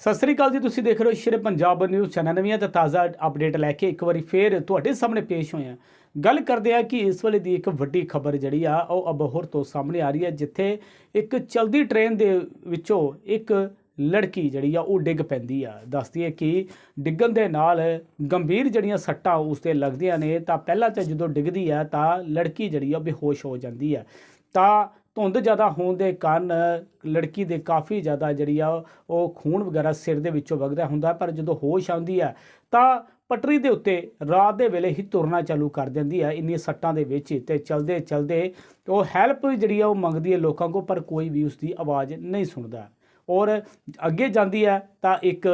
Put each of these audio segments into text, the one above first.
ਸਤਿ ਸ੍ਰੀ ਅਕਾਲ ਜੀ, ਤੁਸੀਂ ਦੇਖ ਰਹੇ ਹੋ ਸ਼ੇਰ ਪੰਜਾਬ ਨਿਊਜ਼ ਚੈਨਲ ਨਵੀਆਂ ਤੇ ਤਾਜ਼ਾ ਅਪਡੇਟ ਲੈ ਕੇ ਇੱਕ ਵਾਰੀ ਫੇਰ ਤੁਹਾਡੇ ਸਾਹਮਣੇ ਪੇਸ਼ ਹੋਏ ਹਾਂ। ਗੱਲ ਕਰਦੇ ਆ ਕਿ ਇਸ ਵੇਲੇ ਦੀ ਇੱਕ ਵੱਡੀ ਖਬਰ ਜਿਹੜੀ ਆ, ਉਹ ਅਬੋਹਰ ਤੋਂ ਸਾਹਮਣੇ ਆ ਰਹੀ ਹੈ, ਜਿੱਥੇ ਇੱਕ ਚਲਦੀ ਟ੍ਰੇਨ ਦੇ ਵਿੱਚੋਂ ਇੱਕ ਲੜਕੀ ਜਿਹੜੀ ਆ, ਉਹ ਡਿੱਗ ਪੈਂਦੀ ਆ। ਦੱਸਦੀ ਹੈ ਕਿ ਡਿੱਗਣ ਦੇ ਨਾਲ ਗੰਭੀਰ ਜਿਹੜੀਆਂ ਸੱਟਾਂ ਉਸ ਤੇ ਲੱਗਦੀਆਂ ਨੇ, ਤਾਂ ਪਹਿਲਾਂ ਤਾਂ ਜਦੋਂ ਡਿੱਗਦੀ ਆ, ਤਾਂ ਲੜਕੀ ਜਿਹੜੀ ਆ ਬੇਹੋਸ਼ ਹੋ ਜਾਂਦੀ ਆ। ਤਾਂ ਧੁੰਦ ਜ਼ਿਆਦਾ ਹੋਣ ਦੇ ਕਾਰਨ ਲੜਕੀ ਦੇ ਕਾਫੀ ਜ਼ਿਆਦਾ ਜਿਹੜੀ ਆ, ਉਹ ਖੂਨ ਵਗੈਰਾ ਸਿਰ ਦੇ ਵਿੱਚੋਂ ਵਗਦਾ ਹੁੰਦਾ, ਪਰ ਜਦੋਂ ਹੋਸ਼ ਆਉਂਦੀ ਹੈ ਤਾਂ ਪਟਰੀ ਦੇ ਉੱਤੇ ਰਾਤ ਦੇ ਵੇਲੇ ਹੀ ਤੁਰਨਾ ਚਾਲੂ ਕਰ ਦਿੰਦੀ ਹੈ ਇੰਨੀਆਂ ਸੱਟਾਂ ਦੇ ਵਿੱਚ। ਤੇ ਚਲਦੇ ਚਲਦੇ ਉਹ ਹੈਲਪ ਜਿਹੜੀ ਆ, ਉਹ ਮੰਗਦੀ ਹੈ ਲੋਕਾਂ ਕੋਲ, ਪਰ ਕੋਈ ਵੀ ਉਸ ਦੀ ਆਵਾਜ਼ ਨਹੀਂ ਸੁਣਦਾ। ਔਰ ਅੱਗੇ ਜਾਂਦੀ ਹੈ ਤਾਂ ਇੱਕ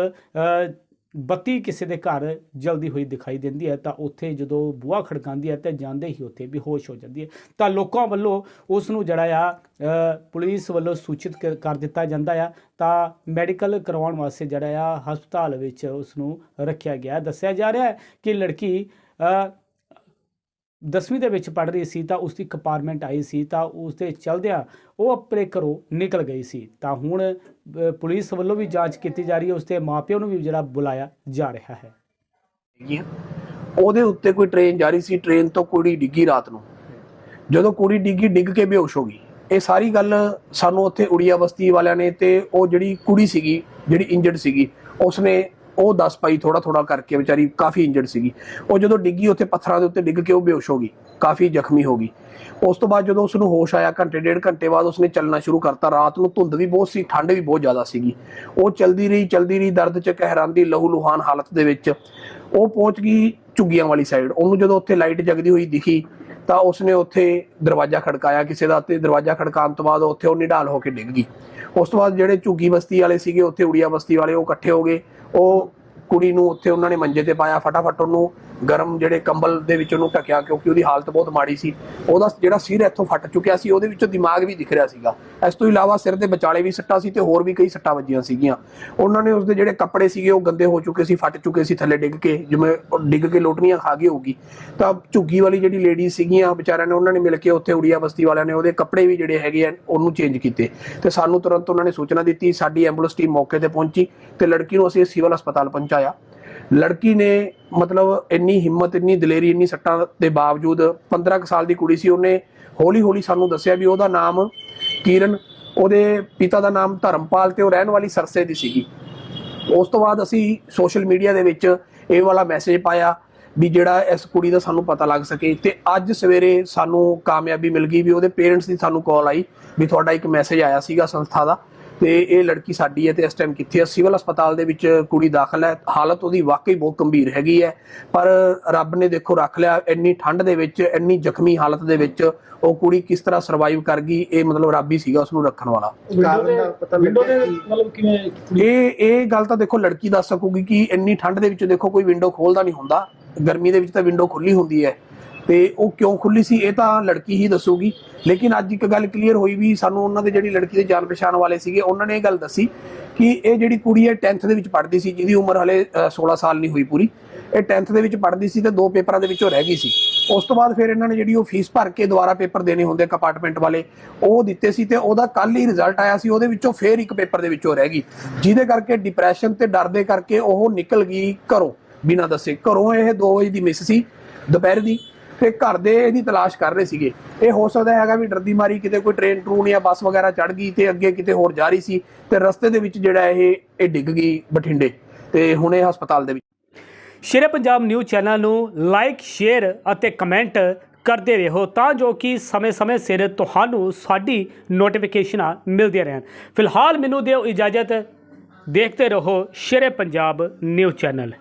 ਬੱਤੀ ਕਿਸੇ ਦੇ ਘਰ ਜਲਦੀ ਹੋਈ ਦਿਖਾਈ ਦਿੰਦੀ ਹੈ ਤਾਂ ਉੱਥੇ ਜਦੋਂ ਬੂਹਾ ਖੜਕਾਉਂਦੀ ਹੈ ਤੇ ਜਾਂਦੇ ਹੀ ਉੱਥੇ ਬੇਹੋਸ਼ ਹੋ ਜਾਂਦੀ ਹੈ। ਤਾਂ ਲੋਕਾਂ ਵੱਲੋਂ ਉਸ ਨੂੰ ਜਿਹੜਾ ਆ ਪੁਲਿਸ ਵੱਲੋਂ ਸੂਚਿਤ ਕਰ- ਕਰ ਦਿੱਤਾ ਜਾਂਦਾ ਆ। ਤਾਂ ਮੈਡੀਕਲ ਕਰਵਾਉਣ ਵਾਸਤੇ ਜਿਹੜਾ ਆ, ਹਸਪਤਾਲ ਵਿੱਚ ਉਸ ਨੂੰ ਰੱਖਿਆ ਗਿਆ। ਦੱਸਿਆ ਜਾ ਰਿਹਾ ਹੈ ਕਿ ਲੜਕੀ ਅ, ਦਸਵੀਂ ਦੇ ਵਿੱਚ ਪੜ੍ਹ ਰਹੀ ਸੀ ਤਾਂ ਉਸ ਦੀ ਕੰਪਾਰਟਮੈਂਟ ਆਈ ਸੀ ਤਾਂ ਉਸ ਦੇ ਚਲਦਿਆਂ ਉਹ ਆਪਣੇ ਘਰੋਂ ਨਿਕਲ ਗਈ ਸੀ। ਤਾਂ ਹੁਣ ਪੁਲਿਸ ਵੱਲੋਂ ਵੀ ਜਾਂਚ ਕੀਤੀ ਜਾ ਰਹੀ ਹੈ ਉਸ ਦੇ ਮਾਪਿਆਂ ਨੂੰ ਵੀ ਜਿਹੜਾ ਬੁਲਾਇਆ ਜਾ ਰਿਹਾ ਹੈ। ਉਹਦੇ ਉੱਤੇ ਕੋਈ ਟ੍ਰੇਨ ਜਾ ਰਹੀ ਸੀ ਟ੍ਰੇਨ ਤੋਂ ਕੁੜੀ ਡਿੱਗੀ ਰਾਤ ਨੂੰ। ਜਦੋਂ ਕੁੜੀ ਡਿੱਗੀ ਡਿੱਗ ਕੇ ਬੇਹੋਸ਼ ਹੋ ਗਈ। ਇਹ ਸਾਰੀ ਗੱਲ ਸਾਨੂੰ ਉੱਥੇ ਉੜੀਆ ਬਸਤੀ ਵਾਲਿਆਂ ਨੇ ਤੇ ਉਹ ਜਿਹੜੀ ਕੁੜੀ ਸੀਗੀ ਜਿਹੜੀ ਇੰਜਰਡ ਸੀਗੀ ਉਸਨੇ ਉਹ ਦੱਸ ਪਾਈ ਥੋੜਾ ਥੋੜਾ ਕਰਕੇ ਵਿਚਾਰੀ ਕਾਫੀ ਇੰਜਰਡ ਸੀਗੀ। ਉਹ ਜਦੋਂ ਡਿੱਗੀ, ਉੱਥੇ ਪੱਥਰਾਂ ਦੇ ਉੱਤੇ ਡਿੱਗ ਕੇ ਉਹ ਬੇਹੋਸ਼ ਹੋ ਗਈ, ਕਾਫੀ ਜ਼ਖਮੀ ਹੋ ਗਈ। ਉਸ ਤੋਂ ਬਾਅਦ ਜਦੋਂ ਉਸ ਨੂੰ ਹੋਸ਼ ਆਇਆ, ਘੰਟੇ, ਡੇਢ ਘੰਟੇ ਬਾਅਦ ਉਸਨੇ ਚੱਲਣਾ ਸ਼ੁਰੂ ਕਰਤਾ। ਰਾਤ ਨੂੰ ਧੁੰਦ ਵੀ ਬਹੁਤ ਸੀ, ਠੰਡ ਵੀ ਬਹੁਤ ਜ਼ਿਆਦਾ ਸੀਗੀ। ਉਹ ਚਲਦੀ ਰਹੀ ਚਲਦੀ ਰਹੀ, ਦਰਦ ਚ ਕਹਿਰਾਂਦੀ ਲਹੂ ਲੁਹਾਨ ਹਾਲਤ ਦੇ ਵਿੱਚ। ਉਹ ਪਹੁੰਚ ਗਈ ਝੁੱਗੀਆਂ ਵਾਲੀ ਸਾਈਡ ਉਹਨੂੰ ਜਦੋਂ ਉੱਥੇ ਲਾਈਟ ਜਗਦੀ ਹੋਈ ਦਿਖੀ ਤਾਂ ਉਸਨੇ ਉੱਥੇ ਦਰਵਾਜ਼ਾ ਖੜਕਾਇਆ ਕਿਸੇ ਦਾ ਤੇ ਦਰਵਾਜ਼ਾ ਖੜਕਾਉਣ ਤੋਂ ਬਾਅਦ ਉੱਥੇ ਉਹ ਨਿਢਾਲ ਹੋ ਕੇ ਡਿੱਗ ਗਈ। ਉਸ ਤੋਂ ਬਾਅਦ ਜਿਹੜੇ ਝੁੱਗੀ ਬਸਤੀ ਵਾਲੇ ਸੀਗੇ, ਉੱਥੇ ਉੜੀਆ ਬਸਤੀ ਵਾਲੇ ਉਹ ਇਕੱਠੇ ਹੋ ਗਏ। ਉਹ ਕੁੜੀ ਨੂੰ ਉੱਥੇ ਉਹਨਾਂ ਨੇ ਮੰਜੇ ਤੇ ਪਾਇਆ, ਫਟਾਫਟ ਉਹਨੂੰ ਗਰਮ ਜਿਹੜੇ ਕੰਬਲ ਦੇ ਵਿੱਚ ਉਹਨੂੰ ਢੱਕਿਆ ਕਿਉਂਕਿ ਉਹਦੀ ਹਾਲਤ ਬਹੁਤ ਮਾੜੀ ਸੀ। ਉਹਦਾ ਜਿਹੜਾ ਸਿਰ ਇੱਥੋਂ ਫਟ ਚੁੱਕਿਆ ਸੀ, ਉਹਦੇ ਵਿੱਚੋਂ ਦਿਮਾਗ ਵੀ ਦਿਖ ਰਿਹਾ ਸੀਗਾ। ਇਸ ਤੋਂ ਇਲਾਵਾ ਸਿਰ ਦੇ ਵਿਚਾਲੇ ਵੀ ਸੱਟਾਂ ਸੀ ਤੇ ਹੋਰ ਵੀ ਕਈ ਸੱਟਾਂ ਵੱਜੀਆਂ ਸੀਗੀਆਂ। ਉਹਨਾਂ ਨੇ ਉਸਦੇ ਜਿਹੜੇ ਕੱਪੜੇ ਸੀਗੇ, ਉਹ ਗੰਦੇ ਹੋ ਚੁੱਕੇ ਸੀ, ਫਟ ਚੁੱਕੇ ਸੀ, ਥੱਲੇ ਡਿੱਗ ਕੇ, ਜਿਵੇਂ ਡਿੱਗ ਕੇ ਲੋਟਣੀਆਂ ਖਾ ਗਈ ਹੋਊਗੀ। ਤਾਂ ਝੁੱਗੀ ਵਾਲੀ ਜਿਹੜੀ ਲੇਡੀ ਸੀਗੀਆਂ, ਵਿਚਾਰਿਆਂ ਨੇ ਉਹਨਾਂ ਨੇ ਮਿਲ ਕੇ ਉੱਥੇ ਉੜੀਆ ਬਸਤੀ ਵਾਲਿਆਂ ਨੇ ਉਹਦੇ ਕੱਪੜੇ ਵੀ ਜਿਹੜੇ ਹੈਗੇ ਆ, ਉਹਨੂੰ ਚੇਂਜ ਕੀਤੇ। ਤੇ ਸਾਨੂੰ ਤੁਰੰਤ ਉਹਨਾਂ ਨੇ ਸੂਚਨਾ ਦਿੱਤੀ, ਸਾਡੀ ਐਂਬੂਲੈਂਸ ਟੀਮ ਮੌਕੇ ਤੇ ਪਹੁੰਚੀ ਤੇ ਲੜਕੀ ਨੂੰ ਅਸੀਂ ਸਿਵਲ ਹਸਪਤਾਲ ਪਹੁੰਚਾਇਆ। ਲੜਕੀ ਨੇ ਮਤਲਬ ਇੰਨੀ ਹਿੰਮਤ, ਇੰਨੀ ਦਲੇਰੀ, ਇੰਨੀ ਸੱਟਾਂ ਦੇ ਬਾਵਜੂਦ 15 ਕੁ ਸਾਲ ਦੀ ਕੁੜੀ ਸੀ, ਉਹਨੇ ਹੌਲੀ ਹੌਲੀ ਸਾਨੂੰ ਦੱਸਿਆ ਵੀ ਉਹਦਾ ਨਾਮ ਕਿਰਨ, ਉਹਦੇ ਪਿਤਾ ਦਾ ਨਾਮ ਧਰਮਪਾਲ ਤੇ ਉਹ ਰਹਿਣ ਵਾਲੀ ਸਰਸੇ ਦੀ ਸੀਗੀ। ਉਸ ਤੋਂ ਬਾਅਦ ਅਸੀਂ ਸੋਸ਼ਲ ਮੀਡੀਆ ਦੇ ਵਿੱਚ ਇਹ ਵਾਲਾ ਮੈਸੇਜ ਪਾਇਆ ਵੀ ਜਿਹੜਾ ਇਸ ਕੁੜੀ ਦਾ ਸਾਨੂੰ ਪਤਾ ਲੱਗ ਸਕੇ ਤੇ ਅੱਜ ਸਵੇਰੇ ਸਾਨੂੰ ਕਾਮਯਾਬੀ ਮਿਲ ਗਈ ਵੀ ਉਹਦੇ ਪੇਰੈਂਟਸ ਦੀ ਸਾਨੂੰ ਕਾਲ ਆਈ ਵੀ ਤੁਹਾਡਾ ਇੱਕ ਮੈਸੇਜ ਆਇਆ ਸੀਗਾ ਸੰਸਥਾ ਦਾ। ਤੇ ਇਹ ਲੜਕੀ ਸਾਡੀ ਹੈ ਤੇ ਇਸ ਟਾਈਮ ਕਿੱਥੇ ਹੈ ਸਿਵਲ ਹਸਪਤਾਲ ਦੇ ਵਿੱਚ ਕੁੜੀ ਦਾਖਲ ਹੈ। ਹਾਲਤ ਉਹਦੀ ਵਾਕਈ ਬਹੁਤ ਗੰਭੀਰ ਹੈਗੀ ਹੈ। ਪਰ ਰੱਬ ਨੇ ਦੇਖੋ ਰੱਖ ਲਿਆ ਇੰਨੀ ਠੰਡ ਦੇ ਵਿੱਚ ਇੰਨੀ ਜ਼ਖਮੀ ਹਾਲਤ ਦੇ ਵਿੱਚ ਉਹ ਕੁੜੀ ਕਿਸ ਤਰ੍ਹਾਂ ਸਰਵਾਈਵ ਕਰ ਗਈ ਇਹ ਮਤਲਬ ਰੱਬ ਹੀ ਸੀਗਾ ਉਸ ਨੂੰ ਰੱਖਣ ਵਾਲਾ। ਇਹ ਇਹ ਗੱਲ ਤਾਂ ਦੇਖੋ ਲੜਕੀ ਦੱਸ ਸਕੂਗੀ ਕਿ ਇੰਨੀ ਠੰਡ ਦੇ ਵਿੱਚ ਦੇਖੋ ਕੋਈ ਵਿੰਡੋ ਖੋਲਦਾ ਨਹੀਂ ਹੁੰਦਾ। ਗਰਮੀ ਦੇ ਵਿੱਚ ਤਾਂ ਵਿੰਡੋ ਖੁੱਲੀ ਹੁੰਦੀ ਹੈ। ਤੇ ਉਹ ਕਿਉਂ ਖੁੱਲੀ ਸੀ ਇਹ ਤਾਂ ਲੜਕੀ ਹੀ ਦੱਸੂਗੀ। ਲੇਕਿਨ ਅੱਜ ਇੱਕ ਗੱਲ ਕਲੀਅਰ ਹੋਈ ਵੀ ਸਾਨੂੰ ਉਹਨਾਂ ਦੇ ਜਿਹੜੀ ਲੜਕੀ ਦੇ ਜਾਣ ਪਛਾਣ ਵਾਲੇ ਸੀਗੇ ਉਹਨਾਂ ਨੇ ਇਹ ਗੱਲ ਦੱਸੀ ਕਿ ਇਹ ਜਿਹੜੀ ਕੁੜੀ ਹੈ 10th ਦੇ ਵਿੱਚ ਪੜ੍ਹਦੀ ਸੀ ਜਿਹਦੀ ਉਮਰ ਹਲੇ ਅ, 16 ਸਾਲ ਨਹੀਂ ਹੋਈ ਪੂਰੀ। ਇਹ 10th ਦੇ ਵਿੱਚ ਪੜ੍ਹਦੀ ਸੀ ਤੇ ਦੋ ਪੇਪਰਾਂ ਦੇ ਵਿੱਚੋਂ ਰਹਿ ਗਈ ਸੀ। ਉਸ ਤੋਂ ਬਾਅਦ ਫਿਰ ਇਹਨਾਂ ਨੇ ਜਿਹੜੀ ਉਹ ਫੀਸ ਭਰ ਕੇ ਦੁਬਾਰਾ ਪੇਪਰ ਦੇਣੇ ਹੁੰਦੇ ਕੰਪਾਰਟਮੈਂਟ ਵਾਲੇ ਉਹ ਦਿੱਤੇ ਸੀ ਤੇ ਉਹਦਾ ਕੱਲ ਹੀ ਰਿਜ਼ਲਟ ਆਇਆ ਸੀ ਉਹਦੇ ਵਿੱਚੋਂ ਫਿਰ ਇੱਕ ਪੇਪਰ ਦੇ ਵਿੱਚੋਂ ਰਹਿ ਗਈ। ਜਿਹਦੇ ਕਰਕੇ ਡਿਪਰੈਸ਼ਨ ਤੇ ਡਰ ਦੇ ਕਰਕੇ ਉਹ ਨਿਕਲ ਗਈ ਘਰੋਂ ਬਿਨਾਂ ਦੱਸੇ। ਘਰੋਂ ਇਹ 2 ਵਜੇ ਦੀ ਮਿਸ ਸੀ ਦੁਪਹਿਰ ਦੀ। ਤੇ ਘਰ ਦੇ ਇਹਦੀ ਤਲਾਸ਼ ਕਰ ਰਹੇ ਸੀਗੇ। ਇਹ ਹੋ ਸਕਦਾ ਹੈਗਾ ਵੀ ਡਰਦੀ ਮਾਰੀ ਕਿਤੇ ਕੋਈ ਟ੍ਰੇਨ ਟਰੂਨ ਜਾਂ ਬੱਸ ਵਗੈਰਾ ਚੜ ਗਈ ਤੇ ਅੱਗੇ ਕਿਤੇ ਹੋਰ ਜਾ ਰਹੀ ਸੀ ਤੇ ਰਸਤੇ ਦੇ ਵਿੱਚ ਜਿਹੜਾ ਇਹ ਇਹ ਡਿੱਗ ਗਈ ਬਠਿੰਡੇ। ਤੇ ਹੁਣ ਇਹ ਹਸਪਤਾਲ ਦੇ ਵਿੱਚ। ਸ਼ੇਰੇ ਪੰਜਾਬ ਨਿਊਜ਼ ਚੈਨਲ ਨੂੰ ਲਾਈਕ, ਸ਼ੇਅਰ ਅਤੇ ਕਮੈਂਟ ਕਰਦੇ ਰਹੋ ਤਾਂ ਜੋ ਕਿ ਸਮੇਂ-ਸਮੇਂ ਸਿਰ ਤੁਹਾਨੂੰ ਸਾਡੀ ਨੋਟੀਫਿਕੇਸ਼ਨਾਂ ਮਿਲਦੀਆਂ ਰਹਿਣ। ਫਿਲਹਾਲ ਮੈਨੂੰ ਦਿਓ ਇਜਾਜ਼ਤ। ਦੇਖਦੇ ਰਹੋ ਸ਼ੇਰੇ ਪੰਜਾਬ ਨਿਊਜ਼ ਚੈਨਲ।